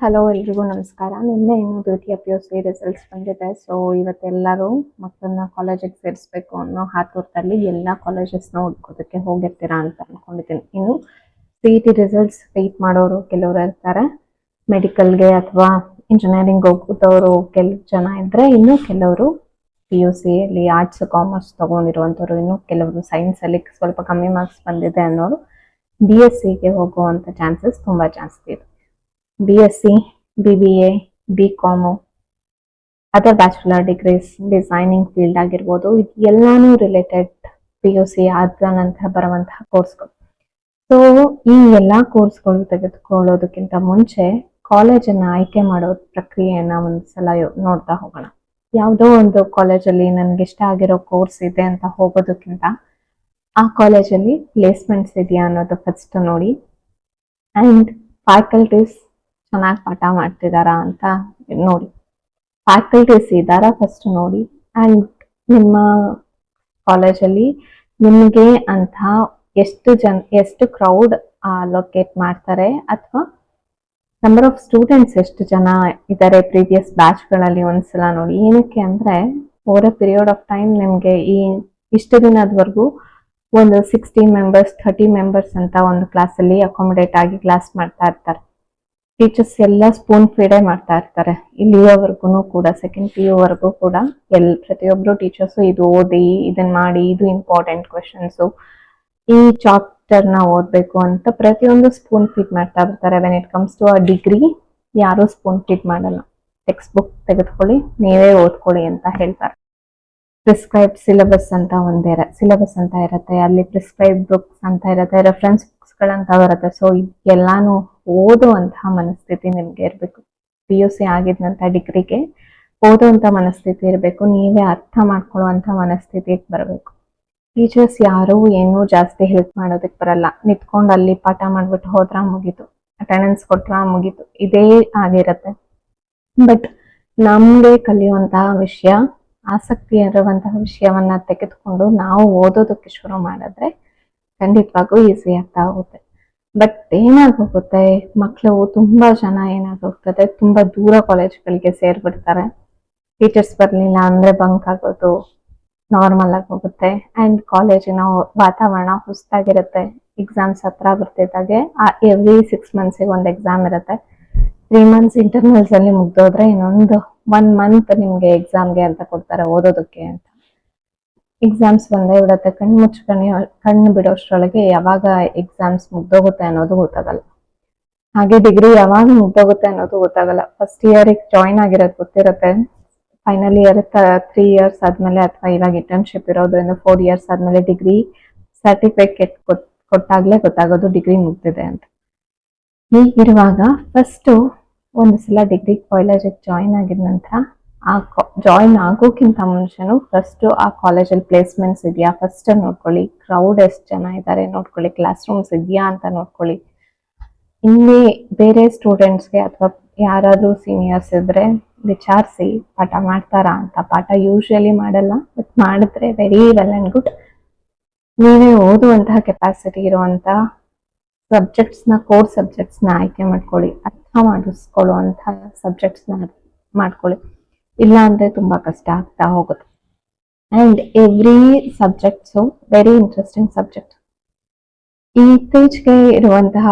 Hello ಎಲ್ರಿಗೂ ನಮಸ್ಕಾರ. ನಿನ್ನೆ ಇನ್ನು ಪಿ ಯು ಸಿ ರಿಸಲ್ಟ್ಸ್ ಬಂದಿದೆ. ಸೊ ಇವತ್ತೆಲ್ಲರೂ ಮಕ್ಕಳನ್ನ ಕಾಲೇಜಿಗೆ ಸೇರಿಸ್ಬೇಕು ಅನ್ನೋ ಹಾತುರದಲ್ಲಿ ಎಲ್ಲ ಕಾಲೇಜಸ್ನ ಹುಡ್ಕೋದಕ್ಕೆ ಹೋಗಿರ್ತೀರಾ ಅಂತ ಅನ್ಕೊಂಡಿದ್ದೀನಿ. ಇನ್ನು C E T results wait ಮಾಡೋರು ಕೆಲವರು ಇರ್ತಾರೆ. ಮೆಡಿಕಲ್ಗೆ ಅಥವಾ ಇಂಜಿನಿಯರಿಂಗ್ ಹೋಗೋದವರು ಕೆಲವು ಜನ ಇದ್ರೆ ಇನ್ನು ಕೆಲವರು ಪಿ ಯು ಸಿಯಲ್ಲಿ ಆರ್ಟ್ಸ್ ಕಾಮರ್ಸ್ ತೊಗೊಂಡಿರುವಂಥವ್ರು ಇನ್ನು ಕೆಲವರು ಸೈನ್ಸಲ್ಲಿ ಸ್ವಲ್ಪ ಕಮ್ಮಿ ಮಾರ್ಕ್ಸ್ ಬಂದಿದೆ ಅನ್ನೋರು ಬಿ ಎಸ್ ಸಿಗೆ ಹೋಗುವಂಥ ಚಾನ್ಸಸ್ ತುಂಬ ಜಾಸ್ತಿ ಇದೆ. B S C B B A B com other bachelor degrees designing field ಆಗಿರ್ಬೋದು. ಇದು ಎಲ್ಲಾನು ರಿಲೇಟೆಡ್ ಪಿ ಯು ಸಿ ಆದ ನಂತರ ಬರುವಂತಹ ಕೋರ್ಸ್ಗಳು ಸೊ ಈ ಎಲ್ಲ ಕೋರ್ಸ್ಗಳು ತೆಗೆದುಕೊಳ್ಳೋದಕ್ಕಿಂತ ಮುಂಚೆ ಕಾಲೇಜನ್ನ ಆಯ್ಕೆ ಮಾಡೋ ಪ್ರಕ್ರಿಯೆಯನ್ನ ಒಂದ್ಸಲ ನೋಡ್ತಾ ಹೋಗೋಣ. ಯಾವುದೋ ಒಂದು ಕಾಲೇಜಲ್ಲಿ ನನಗೆ ಇಷ್ಟ ಆಗಿರೋ ಕೋರ್ಸ್ ಇದೆ ಅಂತ ಹೋಗೋದಕ್ಕಿಂತ ಆ ಕಾಲೇಜಲ್ಲಿ ಪ್ಲೇಸ್ಮೆಂಟ್ಸ್ ಇದೆಯಾ ಅನ್ನೋದು ಫಸ್ಟ್ ನೋಡಿ. ಅಂಡ್ ಫ್ಯಾಕಲ್ಟೀಸ್ ಚೆನ್ನಾಗಿ ಪಾಠ ಮಾಡ್ತಿದ್ದಾರಾ ಅಂತ ನೋಡಿ. ಫ್ಯಾಕಲ್ಟೀಸ್ ಇದ್ದಾರಾ ಫಸ್ಟ್ ನೋಡಿ. ಅಂಡ್ ನಿಮ್ಮ ಕಾಲೇಜಲ್ಲಿ ನಿಮಗೆ ಅಂತ ಎಷ್ಟು ಜನ, ಎಷ್ಟು ಕ್ರೌಡ್ ಲೊಕೇಟ್ ಮಾಡ್ತಾರೆ? ಅಥವಾ ನಂಬರ್ ಆಫ್ ಸ್ಟೂಡೆಂಟ್ಸ್ ಎಷ್ಟು ಜನ ಇದ್ದಾರೆ ಪ್ರೀವಿಯಸ್ ಬ್ಯಾಚ್ಗಳಲ್ಲಿ ಒಂದ್ಸಲ ನೋಡಿ. ಏನಕ್ಕೆ ಅಂದ್ರೆ over a period of time ನಿಮಗೆ ಈ ಇಷ್ಟು ದಿನದವರೆಗೂ ಒಂದು ಸಿಕ್ಸ್ಟಿ ಮೆಂಬರ್ಸ್ ಥರ್ಟಿ ಮೆಂಬರ್ಸ್ ಅಂತ ಒಂದು ಕ್ಲಾಸಲ್ಲಿ ಅಕೊಮಿಡೇಟ್ ಆಗಿ ಕ್ಲಾಸ್ ಮಾಡ್ತಾ ಇರ್ತಾರೆ. ಟೀಚರ್ಸ್ ಎಲ್ಲ ಸ್ಪೂನ್ ಫೀಡೇ ಮಾಡ್ತಾ ಇರ್ತಾರೆ. ಇಲ್ಲಿಯವರೆಗೂ ಕೂಡ ಸೆಕೆಂಡ್ ಪಿ ಯುವರೆಗೂ ಕೂಡ ಎಲ್, ಪ್ರತಿಯೊಬ್ರು ಟೀಚರ್ಸು ಇದು ಓದಿ ಇದನ್ನ ಮಾಡಿ, ಇದು ಇಂಪಾರ್ಟೆಂಟ್ ಕ್ವೆಶನ್ಸು ಈ ಚಾಪ್ಟರ್ನ ಓದ್ಬೇಕು ಅಂತ ಪ್ರತಿಯೊಂದು ಸ್ಪೂನ್ ಫೀಡ್ ಮಾಡ್ತಾ ಬರ್ತಾರೆ. When it comes to a degree ಯಾರು ಸ್ಪೂನ್ ಫೀಡ್ ಮಾಡಲ್ಲ. ಟೆಕ್ಸ್ಟ್ ಬುಕ್ ತೆಗೆದುಕೊಳ್ಳಿ, ನೀವೇ ಓದ್ಕೊಳ್ಳಿ ಅಂತ ಹೇಳ್ತಾರೆ. ಪ್ರಿಸ್ಕ್ರೈಬ್ ಸಿಲೆಬಸ್ ಅಂತ ಒಂದೇ ಸಿಲೆಬಸ್ ಅಂತ ಇರುತ್ತೆ. ಅಲ್ಲಿ ಪ್ರಿಸ್ಕ್ರೈಬ್ ಬುಕ್ಸ್ ಅಂತ ಇರುತ್ತೆ ರೆಫರೆನ್ಸ್ ಬುಕ್ಸ್ ಗಳಂತ ಬರುತ್ತೆ. ಸೊ ಎಲ್ಲಾನು ಓದುವಂತಹ ಮನಸ್ಥಿತಿ ನಿಮ್ಗೆ ಇರಬೇಕು. ಪಿ ಯು ಸಿ ಆಗಿದ್ನಂತ ಡಿಗ್ರಿಗೆ ಓದುವಂತ ಮನಸ್ಥಿತಿ ಇರಬೇಕು. ನೀವೇ ಅರ್ಥ ಮಾಡ್ಕೊಳ್ಳುವಂತ ಮನಸ್ಥಿತಿಗೆ ಬರಬೇಕು. ಟೀಚರ್ಸ್ ಯಾರು ಏನೂ ಜಾಸ್ತಿ ಹೆಲ್ಪ್ ಮಾಡೋದಕ್ಕೆ ಬರಲ್ಲ. ನಿತ್ಕೊಂಡು ಅಲ್ಲಿ ಪಾಠ ಮಾಡ್ಬಿಟ್ಟು ಹೋದ್ರ ಮುಗೀತು. ಅಟೆಂಡೆನ್ಸ್ ಕೊಟ್ರ ಮುಗೀತು. ಇದೇ ಆಗಿರತ್ತೆ. ಬಟ್ ನಮ್ಗೆ ಕಲಿಯುವಂತಹ ವಿಷಯ, ಆಸಕ್ತಿ ಇರುವಂತಹ ವಿಷಯವನ್ನ ತೆಗೆದುಕೊಂಡು ನಾವು ಓದೋದಕ್ಕೆ ಶುರು ಮಾಡಿದ್ರೆ ಖಂಡಿತವಾಗೂ ಈಸಿ ಆಗ್ತಾ ಹೋಗುತ್ತೆ. ಬಟ್ ಏನಾಗೋಗುತ್ತೆ? ಮಕ್ಕಳು ತುಂಬಾ ಜನ ಏನಾಗೋಗ್ತದೆ ತುಂಬಾ ದೂರ ಕಾಲೇಜ್ಗಳಿಗೆ ಸೇರ್ಬಿಡ್ತಾರೆ. ಟೀಚರ್ಸ್ ಬರಲಿಲ್ಲ ಅಂದ್ರೆ ಬಂಕ್ ಆಗೋದು ನಾರ್ಮಲ್ ಆಗಿ ಹೋಗುತ್ತೆ ಅಂಡ್ ಕಾಲೇಜಿನ ವಾತಾವರಣ ಹೊಸದಾಗಿರುತ್ತೆ. ಎಕ್ಸಾಮ್ಸ್ ಹತ್ರ ಬರ್ತಿದ್ದಾಗೆ. ಎವ್ರಿ ಸಿಕ್ಸ್ ಮಂತ್ಸಿಗೆ ಒಂದು ಎಕ್ಸಾಮ್ ಇರುತ್ತೆ. ತ್ರೀ ಮಂತ್ಸ್ ಇಂಟರ್ನಲ್ಸ್ ಅಲ್ಲಿ ಮುಗ್ದೋದ್ರೆ ಇನ್ನೊಂದು ಒನ್ ಮಂತ್ ನಿಮ್ಗೆ ಎಕ್ಸಾಮ್ಗೆ ಅಂತ ಕೊಡ್ತಾರೆ ಓದೋದಕ್ಕೆ ಅಂತ. ಎಕ್ಸಾಮ್ಸ್ ಬಂದೇ ಬಿಡುತ್ತೆ. ಕಣ್ಣು ಮುಚ್ಕೊಂಡು ಕಣ್ಣು ಬಿಡೋಷ್ಟರೊಳಗೆ ಯಾವಾಗ ಎಕ್ಸಾಮ್ಸ್ ಮುಗ್ದೋಗುತ್ತೆ ಅನ್ನೋದು ಗೊತ್ತಾಗಲ್ಲ. ಹಾಗೆ ಡಿಗ್ರಿ ಯಾವಾಗ ಮುಗ್ದೋಗುತ್ತೆ ಅನ್ನೋದು ಗೊತ್ತಾಗಲ್ಲ. ಫಸ್ಟ್ ಇಯರ್ ಜಾಯಿನ್ ಆಗಿರೋದು ಗೊತ್ತಿರುತ್ತೆ. ಫೈನಲ್ ಇಯರ್ ತ್ರೀ ಇಯರ್ಸ್ ಆದ್ಮೇಲೆ ಅಥವಾ ಇವಾಗ ಇಂಟರ್ನ್ಶಿಪ್ ಇರೋದ್ರಿಂದ ಫೋರ್ ಇಯರ್ಸ್ ಆದ್ಮೇಲೆ ಡಿಗ್ರಿ ಸರ್ಟಿಫಿಕೇಟ್ ಕೊಟ್ಟಾಗ್ಲೇ ಗೊತ್ತಾಗೋದು ಡಿಗ್ರಿ ಮುಗ್ದಿದೆ ಅಂತ. ಹೀಗಿರುವಾಗ ಫಸ್ಟ್ ಒಂದು ಸಲ ಡಿಗ್ರಿ ಕಾಲೇಜಿಗೆ ಜಾಯಿನ್ ಆಗಿದ ನಂತರ ಆ ಜಾಯಿನ್ ಆಗೋಕ್ಕಿಂತ ಮುಂಚೆನೂ ಫಸ್ಟ್ ಆ ಕಾಲೇಜಲ್ಲಿ ಪ್ಲೇಸ್ಮೆಂಟ್ಸ್ ಇದೆಯಾ? ಫಸ್ಟ್ ನೋಡ್ಕೊಳ್ಳಿ ಕ್ರೌಡ್ ಎಷ್ಟು ಜನ ಇದ್ದಾರೆ ನೋಡ್ಕೊಳ್ಳಿ ಕ್ಲಾಸ್ ರೂಮ್ಸ್ ಇದೆಯಾ ಅಂತ ನೋಡ್ಕೊಳ್ಳಿ. ಇಲ್ಲಿ ಬೇರೆ ಸ್ಟೂಡೆಂಟ್ಸ್ಗೆ ಅಥವಾ ಯಾರಾದರೂ ಸೀನಿಯರ್ಸ್ ಇದ್ರೆ ವಿಚಾರಿಸಿ, ಪಾಠ ಮಾಡ್ತಾರಾ ಅಂತ. ಪಾಠ ಯೂಶಲಿ ಮಾಡಲ್ಲ ಬಟ್ ಮಾಡಿದ್ರೆ ವೆರಿ ವೆಲ್ ಅಂಡ್ ಗುಡ್ ನೀವೇ ಓದುವಂತಹ ಕೆಪಾಸಿಟಿ ಇರುವಂತಹ ಸಬ್ಜೆಕ್ಟ್ಸ್ನ ಕೋರ್ ಸಬ್ಜೆಕ್ಟ್ಸ್ನ ಆಯ್ಕೆ ಮಾಡ್ಕೊಳ್ಳಿ. ಅರ್ಥ ಮಾಡಿಸ್ಕೊಳ್ಳುವಂಥ ಸಬ್ಜೆಕ್ಟ್ಸ್ನ ಮಾಡ್ಕೊಳ್ಳಿ. ಇಲ್ಲ ಅಂದ್ರೆ ತುಂಬಾ ಕಷ್ಟ ಆಗ್ತಾ ಹೋಗುತ್ತೆ. And every subjects very interesting subject ಇತ್ತೀಚೆಗೆ ಇರುವಂತಹ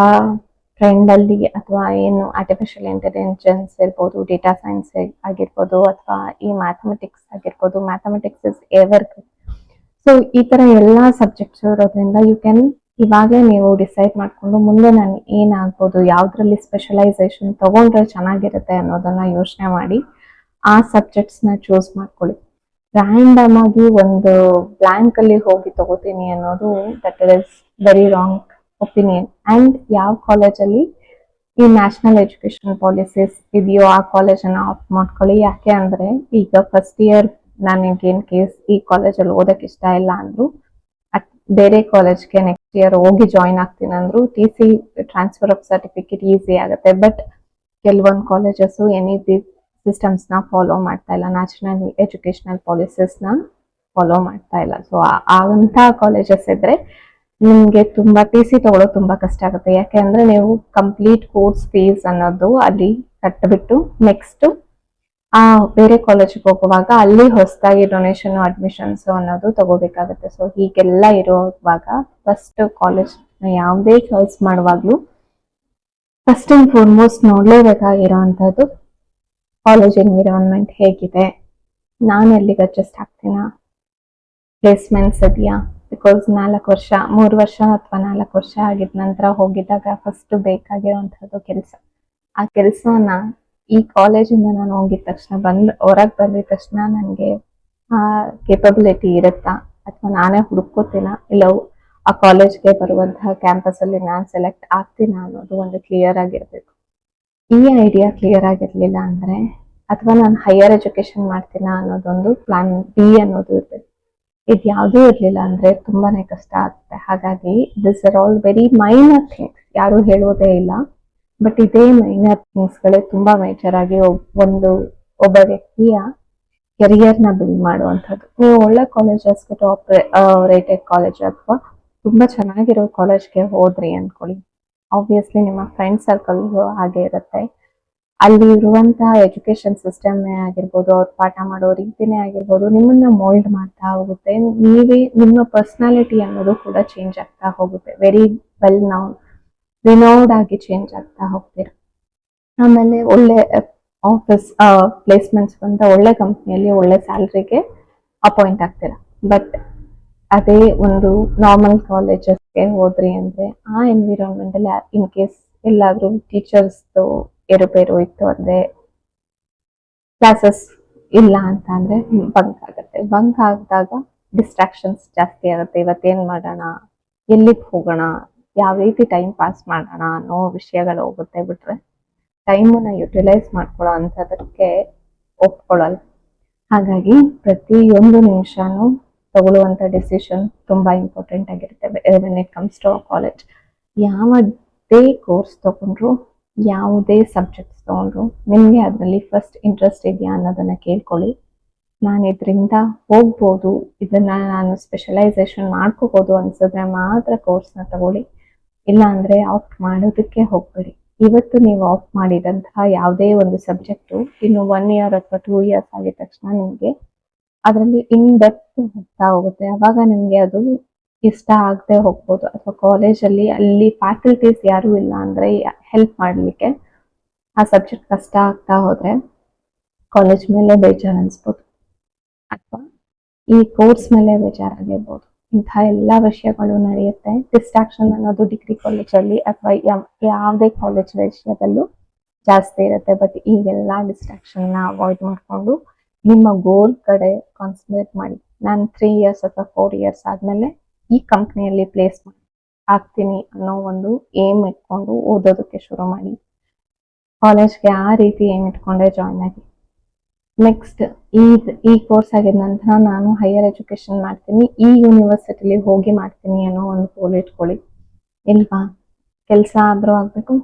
ಟ್ರೆಂಡ್ ಅಲ್ಲಿ ಅಥವಾ ಏನು ಆರ್ಟಿಫಿಷಿಯಲ್ ಇಂಟೆಲಿಜೆನ್ಸ್ ಇರ್ಬೋದು ಡೇಟಾ ಸೈನ್ಸ್ ಆಗಿರ್ಬೋದು, ಅಥವಾ ಈ ಮ್ಯಾಥಮೆಟಿಕ್ಸ್ ಆಗಿರ್ಬೋದು ಮ್ಯಾಥಮೆಟಿಕ್ಸ್ ಇಸ್ ಎವರ್ ಸೊ ಈ ತರ ಎಲ್ಲಾ ಸಬ್ಜೆಕ್ಟ್ಸ್ ಇರೋದ್ರಿಂದ ಯು ಕ್ಯಾನ್ ಇವಾಗಲೇ ನೀವು ಡಿಸೈಡ್ ಮಾಡ್ಕೊಂಡು ಮುಂದೆ ನಾನು ಏನಾಗ್ಬೋದು ಯಾವ್ದ್ರಲ್ಲಿ ಸ್ಪೆಷಲೈಸೇಷನ್ ತಗೊಂಡ್ರೆ ಚೆನ್ನಾಗಿರುತ್ತೆ ಅನ್ನೋದನ್ನ ಯೋಚನೆ ಮಾಡಿ. ಆ ಸಬ್ಜೆಕ್ಟ್ಸ್ನ ಚೂಸ್ ಮಾಡ್ಕೊಳ್ಳಿ. ರ್ಯಾಂಡಮ್ ಆಗಿ ಒಂದು ಬ್ಲಾಂಕ್ ಅಲ್ಲಿ ಹೋಗಿ ತಗೋತೀನಿ ಅನ್ನೋದು that is very wrong opinion and ಯಾವ ಕಾಲೇಜಲ್ಲಿ ಈ ನ್ಯಾಷನಲ್ ಎಜುಕೇಶನ್ ಪಾಲಿಸೀಸ್ ಇದೆಯೋ ಆ ಕಾಲೇಜನ್ನ ಆಫ್ ಮಾಡ್ಕೊಳ್ಳಿ. ಯಾಕೆ ಅಂದ್ರೆ ಈಗ ಫಸ್ಟ್ ಇಯರ್ ನನಗೆ ಇನ್ ಕೇಸ್ ಈ ಕಾಲೇಜಲ್ಲಿ ಓದಕ್ಕೆ ಇಷ್ಟ ಇಲ್ಲ ಅಂದ್ರು ಬೇರೆ ಕಾಲೇಜ್ಗೆ ನೆಕ್ಸ್ಟ್ ಇಯರ್ ಹೋಗಿ ಜಾಯಿನ್ ಆಗ್ತೀನಿ ಅಂದ್ರು T C transfer of certificate easy ಆಗುತ್ತೆ. ಬಟ್ ಕೆಲವೊಂದು ಕಾಲೇಜಸ್ ಎನಿ ಸಿಸ್ಟಮ್ಸ್ ನ ಫಾಲೋ ಮಾಡ್ತಾ ಇಲ್ಲ. ನ್ಯಾಷನಲ್ ಎಜುಕೇಶನಲ್ ಪಾಲಿಸೀಸ್ನ ಫಾಲೋ ಮಾಡ್ತಾ ಇಲ್ಲ. ಸೊ ಅಂತ ಕಾಲೇಜಸ್ ಇದ್ರೆ ನಿಮಗೆ ತುಂಬಾ ಟಿ ಸಿ ತಗೊಳ್ಳೋದು ತುಂಬಾ ಕಷ್ಟ ಆಗುತ್ತೆ. ಯಾಕೆ ಅಂದರೆ ನೀವು ಕಂಪ್ಲೀಟ್ ಕೋರ್ಸ್ ಫೀಸ್ ಅನ್ನೋದು ಅಲ್ಲಿ ಕಟ್ಟಿಬಿಟ್ಟು ನೆಕ್ಸ್ಟು ಆ ಬೇರೆ ಕಾಲೇಜಿಗೆ ಹೋಗುವಾಗ ಅಲ್ಲಿ ಹೊಸದಾಗಿ ಡೊನೇಷನ್ ಅಡ್ಮಿಷನ್ಸ್ ಅನ್ನೋದು ತಗೋಬೇಕಾಗುತ್ತೆ. ಸೊ ಹೀಗೆಲ್ಲ ಇರುವಾಗ ಫಸ್ಟ್ ಕಾಲೇಜ್ ಯಾವುದೇ ಚಾಯ್ಸ್ ಮಾಡುವಾಗ್ಲೂ ಫಸ್ಟ್ ಅಂಡ್ ಫಾರ್ಮೋಸ್ಟ್ ನೋಡ್ಲೇಬೇಕಾಗಿರೋವಂಥದ್ದು ಕಾಲೇಜ್ ಎನ್ವಿರಾನ್ಮೆಂಟ್ ಹೇಗಿದೆ? ನಾನು ಎಲ್ಲಿಗೆ ಅಡ್ಜಸ್ಟ್ ಆಗ್ತೀನಾ? ಪ್ಲೇಸ್ಮೆಂಟ್ಸ್ ಇದೆಯಾ? ಬಿಕಾಸ್ ನಾಲ್ಕು ವರ್ಷ, ಮೂರು ವರ್ಷ ಅಥವಾ ನಾಲ್ಕು ವರ್ಷ ಆಗಿದ ನಂತರ ಹೋಗಿದ್ದಾಗ ಫಸ್ಟ್ ಬೇಕಾಗಿರುವಂಥದ್ದು ಕೆಲಸ. ಆ ಕೆಲಸನ ಈ ಕಾಲೇಜಿಂದ ನಾನು ಹೋಗಿದ ತಕ್ಷಣ ಬಂದ್, ಹೊರಗೆ ಬಂದಿದ ತಕ್ಷಣ ನನಗೆ ಆ ಕೇಪಬಿಲಿಟಿ ಇರುತ್ತಾ? ಅಥವಾ ನಾನೇ ಹುಡುಕೋತೀನ ಇಲ್ಲ, ಆ ಕಾಲೇಜ್ಗೆ ಬರುವಂತಹ ಕ್ಯಾಂಪಸ್ ಅಲ್ಲಿ ನಾನು ಸೆಲೆಕ್ಟ್ ಆಗ್ತೀನ ಅನ್ನೋದು ಒಂದು ಕ್ಲಿಯರ್ ಆಗಿರ್ಬೇಕು. ಈ ಐಡಿಯಾ ಕ್ಲಿಯರ್ ಆಗಿರ್ಲಿಲ್ಲ ಅಂದ್ರೆ ಅಥವಾ ನಾನು ಹೈಯರ್ ಎಜುಕೇಶನ್ ಮಾಡ್ತೀನ ಅನ್ನೋದೊಂದು ಪ್ಲಾನ್ ಬಿ ಅನ್ನೋದು ಇರ್ಬೇಕು. ಇದು ಯಾವುದೂ ಇರ್ಲಿಲ್ಲ ಅಂದ್ರೆ ತುಂಬಾನೇ ಕಷ್ಟ ಆಗುತ್ತೆ. ಹಾಗಾಗಿ this are all very minor things ಯಾರು ಹೇಳೋದೇ ಇಲ್ಲ. ಬಟ್ ಇದೇ ಮೈನರ್ ಥಿಂಗ್ಸ್ಗಳೇ ತುಂಬಾ ಮೇಜರ್ ಆಗಿ ಒಂದು ಒಬ್ಬ ವ್ಯಕ್ತಿಯ ಕೆರಿಯರ್ನ ಬಿಲ್ಡ್ ಮಾಡುವಂಥದ್ದು. ನೀವು ಒಳ್ಳೆ ಕಾಲೇಜಸ್ಗೆ ಟಾಪ್ ರೇಟೆಡ್ ಕಾಲೇಜ್ ಅಥವಾ ತುಂಬಾ ಚೆನ್ನಾಗಿರೋ ಕಾಲೇಜ್ಗೆ ಹೋದ್ರಿ ಅನ್ಕೊಳ್ಳಿ. ಆಬ್ವಿಯಸ್ಲಿ ನಿಮ್ಮ ಫ್ರೆಂಡ್ ಸರ್ಕಲ್ ಹಾಗೆ ಇರುತ್ತೆ. ಅಲ್ಲಿ ಇರುವಂತಹ ಎಜುಕೇಶನ್ ಸಿಸ್ಟಮ್ ಆಗಿರ್ಬೋದು, ಅವ್ರು ಪಾಠ ಮಾಡೋ ರೀತಿನೇ ಆಗಿರ್ಬೋದು, ನಿಮ್ಮನ್ನ ಮೋಲ್ಡ್ ಮಾಡ್ತಾ ಹೋಗುತ್ತೆ. ನೀವೇ ನಿಮ್ಮ ಪರ್ಸನಾಲಿಟಿ ಅನ್ನೋದು ಕೂಡ ಚೇಂಜ್ ಆಗ್ತಾ ಹೋಗುತ್ತೆ. ವೆರಿ ವೆಲ್ ನಾವು ರಿನೌಡ್ ಆಗಿ ಚೇಂಜ್ ಆಗ್ತಾ ಹೋಗ್ತೀರ. ಆಮೇಲೆ ಒಳ್ಳೆ ಆಫೀಸ್ ಪ್ಲೇಸ್ಮೆಂಟ್ಸ್ ಬಂದ ಒಳ್ಳೆ ಕಂಪ್ನಿಯಲ್ಲಿ ಒಳ್ಳೆ ಸ್ಯಾಲ್ರಿಗೆ ಅಪಾಯಿಂಟ್ ಆಗ್ತೀರಾ. ಬಟ್ ಅದೇ ಒಂದು ನಾರ್ಮಲ್ ಕಾಲೇಜಸ್ಗೆ ಹೋದ್ರಿ ಅಂದ್ರೆ ಆ ಎನ್ವಿರಾನ್ಮೆಂಟ್ ಅಲ್ಲಿ ಇನ್ ಕೇಸ್ ಎಲ್ಲಾದ್ರೂ ಟೀಚರ್ಸ್ ಏರುಪೇರು ಇತ್ತು ಅಂದ್ರೆ ಕ್ಲಾಸಸ್ ಇಲ್ಲ ಅಂತ ಅಂದ್ರೆ ಬಂಕ್ ಆಗುತ್ತೆ. ಬಂಕ್ ಆಗಿದಾಗ ಡಿಸ್ಟ್ರಾಕ್ಷನ್ಸ್ ಜಾಸ್ತಿ ಆಗುತ್ತೆ. ಇವತ್ತೇನ್ ಮಾಡೋಣ? ಎಲ್ಲಿಗೆ ಹೋಗೋಣ? ಯಾವ ರೀತಿ ಟೈಮ್ ಪಾಸ್ ಮಾಡೋಣ ಅನ್ನೋ ವಿಷಯಗಳು ಹೋಗುತ್ತೆ ಬಿಟ್ರೆ ಟೈಮನ್ನ ಯುಟಿಲೈಸ್ ಮಾಡ್ಕೊಳ್ಳೋ ಅಂಥದಕ್ಕೆ ಒಪ್ಕೊಳ್ಳಲ್ಲ ಹಾಗಾಗಿ ಪ್ರತಿಯೊಂದು ನಿಮಿಷನೂ ತಗೊಳ್ಳುವಂಥ ಡಿಸಿಷನ್ ತುಂಬಾ ಇಂಪಾರ್ಟೆಂಟ್ ಆಗಿರುತ್ತೆ. When it comes to college ಯಾವುದೇ ಕೋರ್ಸ್ ತಗೊಂಡ್ರು, ಯಾವುದೇ ಸಬ್ಜೆಕ್ಟ್ಸ್ ತಗೊಂಡ್ರು, ನಿಮಗೆ ಅದರಲ್ಲಿ ಫಸ್ಟ್ ಇಂಟ್ರೆಸ್ಟ್ ಇದೆಯಾ ಅನ್ನೋದನ್ನ ಕೇಳ್ಕೊಳ್ಳಿ. ನಾನು ಇದರಿಂದ ಹೋಗ್ಬೋದು, ಇದನ್ನ ನಾನು ಸ್ಪೆಷಲೈಸೇಷನ್ ಮಾಡ್ಕೋಬೋದು ಅನ್ಸಿದ್ರೆ ಮಾತ್ರ ಕೋರ್ಸ್ನ ತಗೊಳ್ಳಿ. ಇಲ್ಲ ಅಂದ್ರೆ ಆಪ್ಟ್ ಮಾಡೋದಕ್ಕೆ ಹೋಗ್ಬೇಡಿ. ಇವತ್ತು ನೀವು ಆಫ್ ಮಾಡಿದಂತಹ ಯಾವುದೇ ಒಂದು ಸಬ್ಜೆಕ್ಟು ಇನ್ನು ಒನ್ ಇಯರ್ ಅಥವಾ ಟೂ ಇಯರ್ಸ್ ಆಗಿದ ತಕ್ಷಣ ನಿಮಗೆ ಅದರಲ್ಲಿ ಇನ್ ಡೆಪ್ತ್ ಹೋಗ್ತಾ ಹೋಗುತ್ತೆ. ಅವಾಗ ನಿಮಗೆ ಅದು ಇಷ್ಟ ಆಗದೆ ಹೋಗ್ಬೋದು. ಅಥವಾ ಕಾಲೇಜಲ್ಲಿ ಅಲ್ಲಿ ಫ್ಯಾಕಲ್ಟೀಸ್ ಯಾರು ಇಲ್ಲ ಅಂದ್ರೆ ಹೆಲ್ಪ್ ಮಾಡಲಿಕ್ಕೆ ಆ ಸಬ್ಜೆಕ್ಟ್ ಕಷ್ಟ ಆಗ್ತಾ ಹೋದ್ರೆ ಕಾಲೇಜ್ ಮೇಲೆ ಬೇಜಾರು ಅನಿಸ್ಬೋದು. ಅಥವಾ ಈ ಕೋರ್ಸ್ ಮೇಲೆ ಬೇಜಾರಾಗಿರ್ಬೋದು ಇಂಥ ಎಲ್ಲ ವಿಷಯಗಳು ನಡೆಯುತ್ತೆ. ಡಿಸ್ಟ್ರಾಕ್ಷನ್ ಅನ್ನೋದು ಡಿಗ್ರಿ ಕಾಲೇಜಲ್ಲಿ ಅಥವಾ ಯಾವುದೇ ಕಾಲೇಜ್ ವಿಷಯದಲ್ಲೂ ಜಾಸ್ತಿ ಇರುತ್ತೆ. ಬಟ್ ಈಗೆಲ್ಲ ಡಿಸ್ಟ್ರಾಕ್ಷನ್ನ ಅವಾಯ್ಡ್ ಮಾಡಿಕೊಂಡು ನಿಮ್ಮ ಗೋಲ್ ಕಡೆ ಕಾನ್ಸಂಟ್ರೇಟ್ ಮಾಡಿ. ನಾನು ತ್ರೀ ಇಯರ್ಸ್ ಅಥವಾ ಫೋರ್ ಇಯರ್ಸ್ ಆದಮೇಲೆ ಈ ಕಂಪ್ನಿಯಲ್ಲಿ ಪ್ಲೇಸ್ ಆಗ್ತೀನಿ ಅನ್ನೋ ಒಂದು ಏಮ್ ಇಟ್ಕೊಂಡು ಓದೋದಕ್ಕೆ ಶುರು ಮಾಡಿ. ಕಾಲೇಜ್ಗೆ ಆ ರೀತಿ ಏಮ್ ಇಟ್ಕೊಂಡೆ ಜಾಯ್ನ್ ಆಗಿ. ನೆಕ್ಸ್ಟ್ ಈ ಈ ಕೋರ್ಸ್ ಆಗಿದ ನಂತರ ನಾನು ಹೈಯರ್ ಎಜುಕೇಶನ್ ಮಾಡ್ತೀನಿ. ಈ ಯೂನಿವರ್ಸಿಟಿಲಿ ಹೋಗಿ ಮಾಡ್ತೀನಿ ಅನ್ನೋ ಒಂದು ಗೋಲ್ ಇಟ್ಕೊಳ್ಳಿ. ಇಲ್ವಾ? ಕೆಲಸ ಆದರೂ ಆಗಬೇಕು.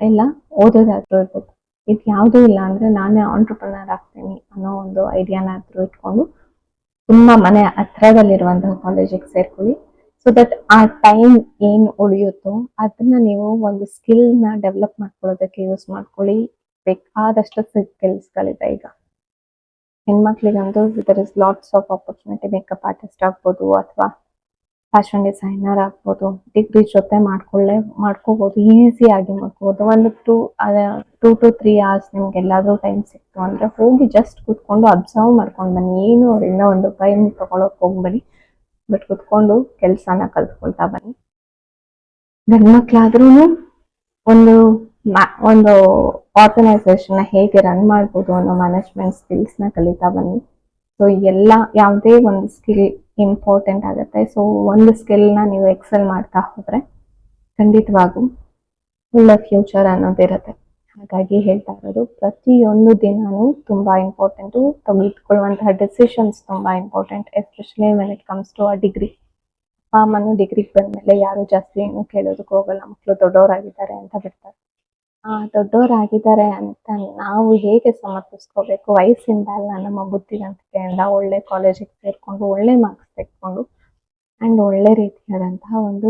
ಇಲ್ಲ, ಓದೋದಾದರೂ ಇರ್ಬೇಕು. ಇದು ಯಾವುದೂ ಇಲ್ಲ ಅಂದ್ರೆ ನಾನೇ ಆಂಟ್ರಪ್ರನರ್ ಆಗ್ತೀನಿ ಅನ್ನೋ ಒಂದು ಐಡಿಯಾನಾದ್ರೂ ಇಟ್ಕೊಂಡು ತುಂಬಾ ಮನೆ ಹತ್ರದಲ್ಲಿರುವಂತಹ ಕಾಲೇಜಿಗೆ ಸೇರ್ಕೊಳ್ಳಿ. ಸೊ ದಟ್ ಆ ಟೈಮ್ ಏನ್ ಉಳಿಯುತ್ತೋ ಅದನ್ನ ನೀವು ಒಂದು ಸ್ಕಿಲ್ನ ಡೆವಲಪ್ ಮಾಡ್ಕೊಳ್ಳೋದಕ್ಕೆ ಯೂಸ್ ಮಾಡ್ಕೊಳ್ಳಿ. ಬೇಕಾದಷ್ಟು ಸ್ಕಿಲ್ಸ್ಗಳಿದೆ ಈಗ. ಹೆಣ್ಮಕ್ಳಿಗಂತೂ there is lots of opportunity makeup artist ಆಗ್ಬೋದು ಅಥವಾ ಫ್ಯಾಷನ್ ಡಿಸೈನರ್ ಆಗ್ಬೋದು, ಡಿಗ್ರಿ ಜೊತೆ ಮಾಡ್ಕೊಳ್ಳೆ ಮಾಡ್ಕೋಬಹುದು ಈಸಿ ಆಗಿ ಮಾಡ್ಕೋಬಹುದು ಒಂದು two two to three hours ನಿಮ್ಗೆ ಎಲ್ಲಾದ್ರೂ ಟೈಮ್ ಸಿಕ್ತು ಅಂದ್ರೆ ಹೋಗಿ ಜಸ್ಟ್ ಕೂತ್ಕೊಂಡು ಅಬ್ಸರ್ವ್ ಮಾಡ್ಕೊಂಡು ಬನ್ನಿ. ಏನು ಅವರಿಂದ ಒಂದು ಟೈಮ್ ತಗೊಳಕ್ ಹೋಗ್ಬೇಡಿ. ಬಟ್ ಕುತ್ಕೊಂಡು ಕೆಲಸನ ಕಲ್ತ್ಕೊಳ್ತಾ ಬನ್ನಿ. ಗಂಡ್ಮಕ್ಳಾದ್ರೂ ಒಂದು ಒಂದು ಆರ್ಗನೈಸೇಷನ್ ಹೇಗೆ ರನ್ ಮಾಡ್ಬೋದು ಅನ್ನೋ ಮ್ಯಾನೇಜ್ಮೆಂಟ್ ಸ್ಕಿಲ್ಸ್ನ ಕಲಿತಾ ಬನ್ನಿ. ಸೊ ಎಲ್ಲ ಯಾವುದೇ ಒಂದು ಸ್ಕಿಲ್ ಇಂಪಾರ್ಟೆಂಟ್ ಆಗುತ್ತೆ. ಸೊ ಒಂದು ಸ್ಕಿಲ್ನ ನೀವು ಎಕ್ಸೆಲ್ ಮಾಡ್ತಾ ಹೋದರೆ ಖಂಡಿತವಾಗೂ ಒಳ್ಳೆ ಫ್ಯೂಚರ್ ಅನ್ನೋದಿರುತ್ತೆ ಹಾಗಾಗಿ ಹೇಳ್ತಾ ಇರೋದು, ಪ್ರತಿಯೊಂದು ದಿನಾನು ತುಂಬಾ ಇಂಪಾರ್ಟೆಂಟು ತೆಗೆದುಕೊಳ್ಳುವಂತಹ ಡಿಸಿಷನ್ಸ್ ತುಂಬಾ important especially when it comes to ಆ ಡಿಗ್ರಿ ಅಪ್ಪ ಡಿಗ್ರಿ ಡಿಗ್ರಿಗೆ ಬಂದ್ಮೇಲೆ ಯಾರು ಜಾಸ್ತಿ ಏನು ಕೇಳೋದಕ್ಕೆ ಹೋಗಲ್ಲ. ಮಕ್ಕಳು ದೊಡ್ಡವರಾಗಿದ್ದಾರೆ ಅಂತ ಬಿಡ್ತಾರೆ. ದೊಡ್ಡವರಾಗಿದ್ದಾರೆ ಅಂತ ನಾವು ಹೇಗೆ ಸಮರ್ಥಿಸ್ಕೋಬೇಕು? ವಯಸ್ಸಿಂದ ಅಲ್ಲ, ನಮ್ಮ ಬುದ್ಧಿವಂತಿಕೆಯಿಂದ ಒಳ್ಳೆ ಕಾಲೇಜಿಗೆ ಸೇರ್ಕೊಂಡು, ಒಳ್ಳೆ ಮಾರ್ಕ್ಸ್ ತೆಕ್ಕೊಂಡು ಅಂಡ್ ಒಳ್ಳೆ ರೀತಿಯಾದಂತಹ ಒಂದು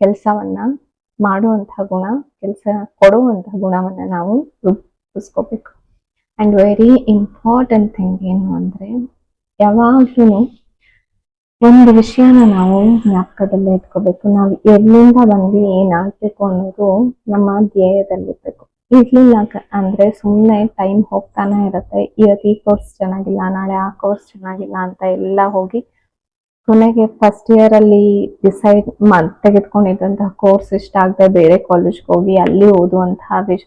ಕೆಲಸವನ್ನ ಮಾಡುವಂತಹ ಗುಣ, ಕೆಲಸ ಕೊಡುವಂತಹ ಗುಣವನ್ನ ನಾವು ರೂಪಿಸ್ಕೋಬೇಕು ಅಂಡ್ ವೆರಿ ಇಂಪಾರ್ಟೆಂಟ್ ಥಿಂಗ್ ಏನು ಅಂದರೆ, ಯಾವಾಗ್ಲೂ ಒಂದು ವಿಷಯನ ನಾವು ಜ್ಞಾಪಕದಲ್ಲಿ ಇಟ್ಕೋಬೇಕು. ನಾವು ಎಲ್ಲಿಂದ ಬಂದ್ವಿ, ಏನಾಗ್ಬೇಕು ಅನ್ನೋದು ನಮ್ಮ ಧ್ಯೇಯದಲ್ಲಿರ್ಬೇಕು. ಇರ್ಲಿಲ್ಲ ಅಂದ್ರೆ ಸುಮ್ಮನೆ ಟೈಮ್ ಹೋಗ್ತಾನೆ ಇರುತ್ತೆ. ಇವತ್ತು ಈ ಕೋರ್ಸ್ ಚೆನ್ನಾಗಿಲ್ಲ, ನಾಳೆ ಆ ಕೋರ್ಸ್ ಚೆನ್ನಾಗಿಲ್ಲ ಅಂತ ಎಲ್ಲ ಹೋಗಿ ಕೊನೆಗೆ ಫಸ್ಟ್ ಇಯರ್ ಅಲ್ಲಿ ಡಿಸೈಡ್ ತೆಗೆದುಕೊಂಡಿದ್ದಂತಹ ಕೋರ್ಸ್ ಇಷ್ಟ ಆಗದೆ ಬೇರೆ ಕಾಲೇಜ್ಗೆ ಹೋಗಿ ಅಲ್ಲಿ ಓದುವಂತಹ ವಿಷ,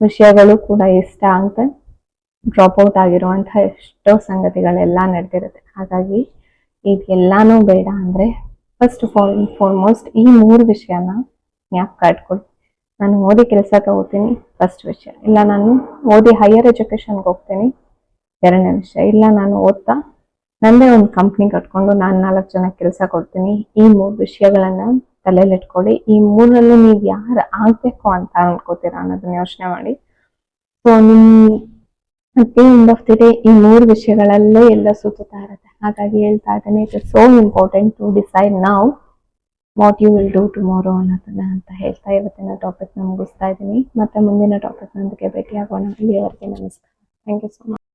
ವಿಷಯಗಳು ಕೂಡ ಇಷ್ಟ ಆಗದೆ ಡ್ರಾಪ್ ಔಟ್ ಆಗಿರುವಂತಹ ಎಷ್ಟೋ ಸಂಗತಿಗಳೆಲ್ಲ ನಡೆದಿರುತ್ತೆ. ಹಾಗಾಗಿ ಇದೆಲ್ಲಾನು ಬೇಡ ಅಂದ್ರೆ ಫಸ್ಟ್ ಫಾರ್ ಫಾರ್ಮೋಸ್ಟ್ ಈ ಮೂರು ವಿಷಯನ ಜ್ಞಾಪಕ ಇಟ್ಕೊಳ್ಳಿ. ನಾನು ಓದಿ ಕೆಲಸ ಹೋಗ್ತೀನಿ ಫಸ್ಟ್ ವಿಷಯ. ಇಲ್ಲ, ನಾನು ಓದಿ ಹೈಯರ್ ಎಜುಕೇಶನ್ಗೆ ಹೋಗ್ತೀನಿ, ಎರಡನೇ ವಿಷಯ. ಇಲ್ಲ, ನಾನು ಓದ್ತಾ ನಂದೇ ಒಂದು ಕಂಪ್ನಿ ಕಟ್ಕೊಂಡು ನಾನು ನಾಲ್ಕು ಜನ ಕೆಲಸ ಕೊಡ್ತೀನಿ. ಈ ಮೂರು ವಿಷಯಗಳನ್ನ ತಲೆಯಲ್ಲಿ ಇಟ್ಕೊಳ್ಳಿ. ಈ ಮೂರರಲ್ಲಿ ನೀವು ಯಾರು ಆಗ್ಬೇಕು ಅಂತ ಅನ್ಕೋತೀರಾ ಅನ್ನೋದನ್ನ ಯೋಚನೆ ಮಾಡಿ. ಸೊ ನಿಮ್ ಅಟ್ ದಿ ಈ ಮೂರು ವಿಷಯಗಳಲ್ಲೇ ಎಲ್ಲ ಸುತ್ತಾ ಇರುತ್ತೆ ಹಾಗಾಗಿ ಹೇಳ್ತಾ ಇದ್ದೇನೆ it is so important to decide ನಾವು what you will do tomorrow ಅನ್ನೋದನ್ನ ಅಂತ ಹೇಳ್ತಾ ಇವತ್ತಿನ ಟಾಪಿಕ್ನ ಮುಗಿಸ್ತಾ ಇದ್ದೀನಿ. ಮತ್ತೆ ಮುಂದಿನ ಟಾಪಿಕ್ ಟಾಪಿಕ್ನೊಂದಿಗೆ ಭೇಟಿ ಆಗೋಣ ಇಲ್ಲಿಯವರೆಗೆ ನಮಸ್ಕಾರ. Thank you so much